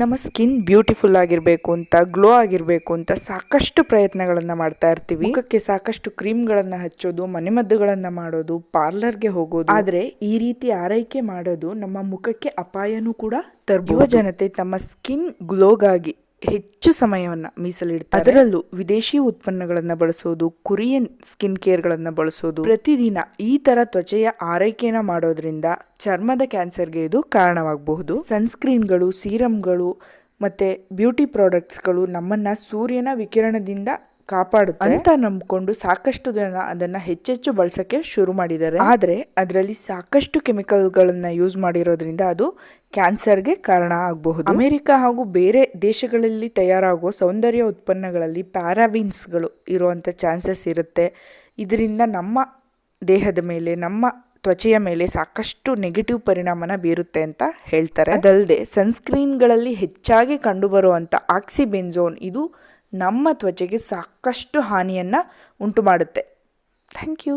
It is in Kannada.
ನಮ್ಮ ಸ್ಕಿನ್ ಬ್ಯೂಟಿಫುಲ್ ಆಗಿರಬೇಕು ಅಂತ ಗ್ಲೋ ಆಗಿರಬೇಕು ಅಂತ ಸಾಕಷ್ಟು ಪ್ರಯತ್ನಗಳನ್ನು ಮಾಡ್ತಾ ಇರ್ತೀವಿ. ಮುಖಕ್ಕೆ ಸಾಕಷ್ಟು ಕ್ರೀಮ್ಗಳನ್ನು ಹಚ್ಚೋದು ಮನೆಮದ್ದುಗಳನ್ನು ಮಾಡೋದು ಪಾರ್ಲರ್ಗೆ ಹೋಗೋದು. ಆದರೆ ಈ ರೀತಿ ಆರೈಕೆ ಮಾಡೋದು ನಮ್ಮ ಮುಖಕ್ಕೆ ಅಪಾಯನೂ ಕೂಡ ತರ್ಬೋ ಯುವ ಜನತೆ ತಮ್ಮ ಸ್ಕಿನ್ ಗ್ಲೋಗಾಗಿ ಹೆಚ್ಚು ಸಮಯವನ್ನು ಮೀಸಲಿಡ್ತಾರೆ. ಅದರಲ್ಲೂ ವಿದೇಶಿ ಉತ್ಪನ್ನಗಳನ್ನು ಬಳಸೋದು, ಕೊರಿಯನ್ ಸ್ಕಿನ್ ಕೇರ್ಗಳನ್ನು ಬಳಸೋದು, ಪ್ರತಿದಿನ ಈ ತರ ತ್ವಚೆಯ ಆರೈಕೆನ ಮಾಡೋದ್ರಿಂದ ಚರ್ಮದ ಕ್ಯಾನ್ಸರ್ಗೆ ಇದು ಕಾರಣವಾಗಬಹುದು. ಸನ್ಸ್ಕ್ರೀನ್ಗಳು, ಸೀರಮ್ಗಳು ಮತ್ತೆ ಬ್ಯೂಟಿ ಪ್ರಾಡಕ್ಟ್ಸ್ಗಳು ನಮ್ಮನ್ನ ಸೂರ್ಯನ ವಿಕಿರಣದಿಂದ ಕಾಪಾಡುತ್ತೆ. ಅಂತ ನಂಬಿಕೊಂಡು ಸಾಕಷ್ಟು ಜನ ಅದನ್ನ ಹೆಚ್ಚೆಚ್ಚು ಬಳಸಕ್ಕೆ ಶುರು ಮಾಡಿದ್ದಾರೆ. ಆದ್ರೆ ಅದರಲ್ಲಿ ಸಾಕಷ್ಟು ಕೆಮಿಕಲ್ಗಳನ್ನ ಯೂಸ್ ಮಾಡಿರೋದ್ರಿಂದ ಅದು ಕ್ಯಾನ್ಸರ್ಗೆ ಕಾರಣ ಆಗಬಹುದು. ಅಮೆರಿಕ ಹಾಗೂ ಬೇರೆ ದೇಶಗಳಲ್ಲಿ ತಯಾರಾಗುವ ಸೌಂದರ್ಯ ಉತ್ಪನ್ನಗಳಲ್ಲಿ ಪ್ಯಾರಾವಿನ್ಸ್ಗಳು ಇರುವಂತ ಚಾನ್ಸಸ್ ಇರುತ್ತೆ. ಇದರಿಂದ ನಮ್ಮ ದೇಹದ ಮೇಲೆ ನಮ್ಮ ತ್ವಚೆಯ ಮೇಲೆ ಸಾಕಷ್ಟು ನೆಗೆಟಿವ್ ಪರಿಣಾಮನ ಬೀರುತ್ತೆ ಅಂತ ಹೇಳ್ತಾರೆ. ಅದಲ್ಲದೆ ಸನ್ಸ್ಕ್ರೀನ್ಗಳಲ್ಲಿ ಹೆಚ್ಚಾಗಿ ಕಂಡುಬರುವಂಥ ಆಕ್ಸಿಬೆನ್ಝೋನ್ ಇದು ನಮ್ಮ ತ್ವಚೆಗೆ ಸಾಕಷ್ಟು ಹಾನಿಯನ್ನು ಉಂಟು ಮಾಡುತ್ತೆ ಥ್ಯಾಂಕ್ ಯು.